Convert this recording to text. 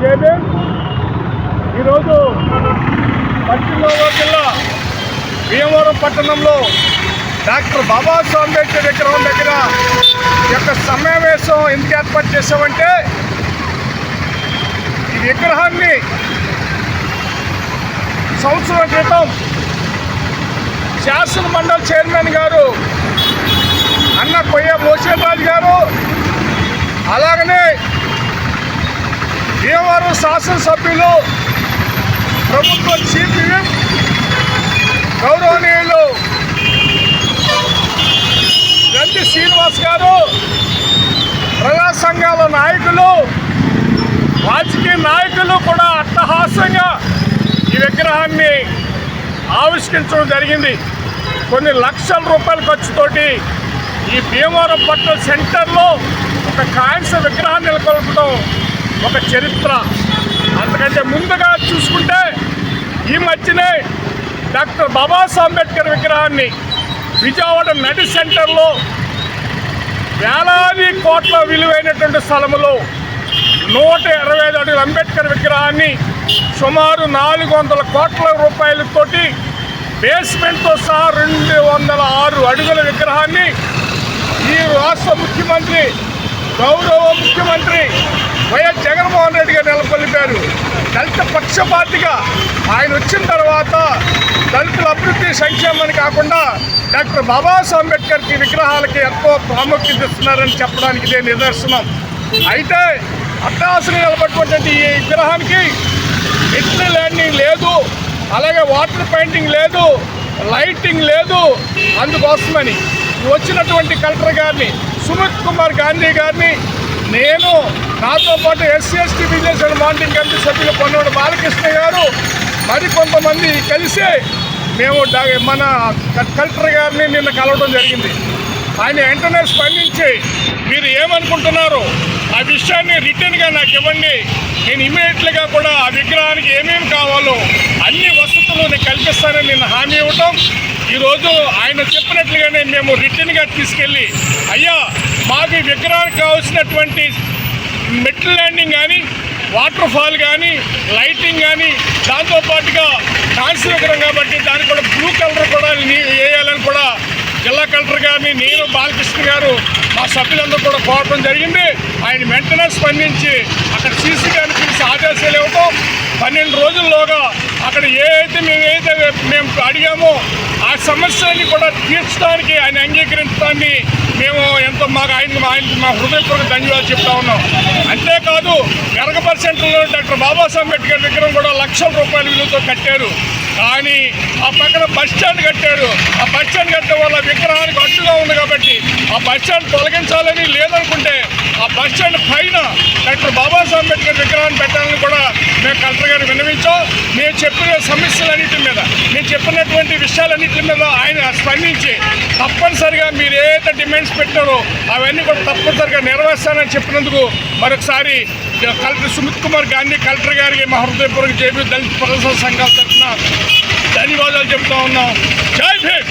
జయదేవ్. ఈరోజు పశ్చిమ గోదావరి జిల్లా భీమవరం పట్టణంలో డాక్టర్ బాబాసాహెబ్ అంబేద్కర్ విగ్రహం దగ్గర ఈ యొక్క సమావేశం ఎందుకు ఏర్పాటు చేసామంటే ఈ విగ్రహాన్ని సంవత్సరం క్రితం శాసన మండలి చైర్మన్ గారు అన్న కొయ్య మోషన్ గారు అలాగనే భీమవరం శాసనసభ్యులు ప్రభుత్వ చీఫ్ విప్ గౌరవనీయులు గంటి శ్రీనివాస్ గారు ప్రజా సంఘాల నాయకులు రాజకీయ నాయకులు కూడా అట్టహాసంగా ఈ విగ్రహాన్ని ఆవిష్కరించడం జరిగింది. కొన్ని లక్షల రూపాయల ఖర్చుతోటి ఈ భీమవరం పట్టణ సెంటర్లో ఒక కాంస్య విగ్రహాన్ని నెలకొల్పడం ఒక చరిత్ర. అంతకంటే ముందుగా చూసుకుంటే ఈ మధ్యనే డాక్టర్ బాబాసాహెబ్ అంబేద్కర్ విగ్రహాన్ని విజయవాడ నడి సెంటర్లో వేలాది కోట్ల విలువైనటువంటి స్థలములో నూట ఇరవై ఐదు అడుగుల అంబేద్కర్ విగ్రహాన్ని సుమారు నాలుగు వందల కోట్ల రూపాయలతోటి బేస్మెంట్తో సహా రెండు వందల ఆరు అడుగుల విగ్రహాన్ని ఈ రాష్ట్ర ముఖ్యమంత్రి గౌరవ ముఖ్యమంత్రి వైఎస్ జగన్మోహన్ రెడ్డి గారు నెలకొల్పారు. దళిత పక్షపాతిగా ఆయన వచ్చిన తర్వాత దళితుల అభివృద్ధి సంక్షేమాన్ని కాకుండా డాక్టర్ బాబాసాహెబ్ అంబేద్కర్కి విగ్రహాలకి ఎంతో ప్రాముఖ్యత ఇస్తున్నారని చెప్పడానికి ఇదే నిదర్శనం. అయితే అట్టాసన నిలబడినటువంటి ఈ విగ్రహానికి మెట్ల ల్యాండింగ్ లేదు అలాగే వాటర్ పెయింటింగ్ లేదు లైటింగ్ లేదు అందుకోసమని వచ్చినటువంటి కలెక్టర్ గారిని సుమిత్ కుమార్ గాంధీ గారిని నేను నాతో పాటు SC ST business and monitoring committee సభ్యులు పొన్నోడు బాలకృష్ణ గారు మరి కొంతమంది కలిసి మేము మన క- కలెక్టర్ గారిని నిన్న కలవడం జరిగింది. ఆయన వెంటనే స్పందించి మీరు ఏమనుకుంటున్నారు ఆ విషయాన్ని రిటర్న్గా నాకు ఇవ్వండి. నేను ఇమీడియట్గా కూడా ఆ విగ్రహానికి ఏమేమి కావాలో అన్ని వసతులు నేను కల్పిస్తానని నేను హామీ ఇవ్వటం. ఈరోజు ఆయన చెప్పినట్లుగానే మేము రిటర్న్గా తీసుకెళ్ళి అయ్యా మాకు విగ్రహానికి కావాల్సినటువంటి మెట్ల ల్యాండింగ్ కానీ వాటర్ ఫాల్ కానీ లైటింగ్ కానీ దాంతోపాటుగా కాంస్య విగ్రహం కాబట్టి దానికి కూడా బ్లూ కలర్ కూడా వేయాలని కూడా జిల్లా కలెక్టర్ గారిని నేను బాలకృష్ణ గారు మా సభ్యులందరూ కూడా కోరడం జరిగింది. ఆయన వెంటనే స్పందించి అక్కడ సీసీ గారిని ఆదేశాలు ఇవ్వటం పన్నెండు రోజుల్లోగా అక్కడ ఏ అయితే మేము ఏదైతే మేము అడిగామో ఆ సమస్యని కూడా తీర్చడానికి ఆయన అంగీకరించడాన్ని మేము ఎంతో మాకు ఆయన ఆయనకి మా హృదయపూర్వక ధన్యవాదాలు చెప్తా ఉన్నాం. అంతేకాదు గరగపర్ సెంటర్లో డాక్టర్ బాబాసాహెబ్ అంబేద్కర్ విగ్రహం కూడా లక్షల రూపాయల విలువతో కట్టారు. కానీ ఆ పక్కన బస్ స్టాండ్ కట్టాడు. ఆ బస్ స్టాండ్ కట్టడం వల్ల విగ్రహానికి అడ్డుగా ఉంది కాబట్టి ఆ బస్ స్టాండ్ తొలగించాలని లేదనుకుంటే ఆ బస్ స్టాండ్ పైన డాక్టర్ బాబాసాహెబ్ అంబేద్కర్ విగ్రహాన్ని పెట్టాలని కూడా మేము కలెక్టర్ గారు విన్నవించాం. మేము చెప్పిన సమస్యలన్నింటి మీద మేము చెప్పినటువంటి విషయాలన్నింటి మీద ఆయన స్పందించి తప్పనిసరిగా మీరు ఏదైతే డిమాండ్స్ పెట్టారో అవన్నీ కూడా తప్పనిసరిగా నెరవేర్స్తానని చెప్పినందుకు మరొకసారి కలెక్టర్ సుమిత్ కుమార్ గాంధీ కలెక్టర్ గారికి మా హృదయపూర్వక జేబీ దళిత ప్రదర్శన సంఘాల ధన్యవాదాలు చెప్తా ఉన్నాం. జై భీమ్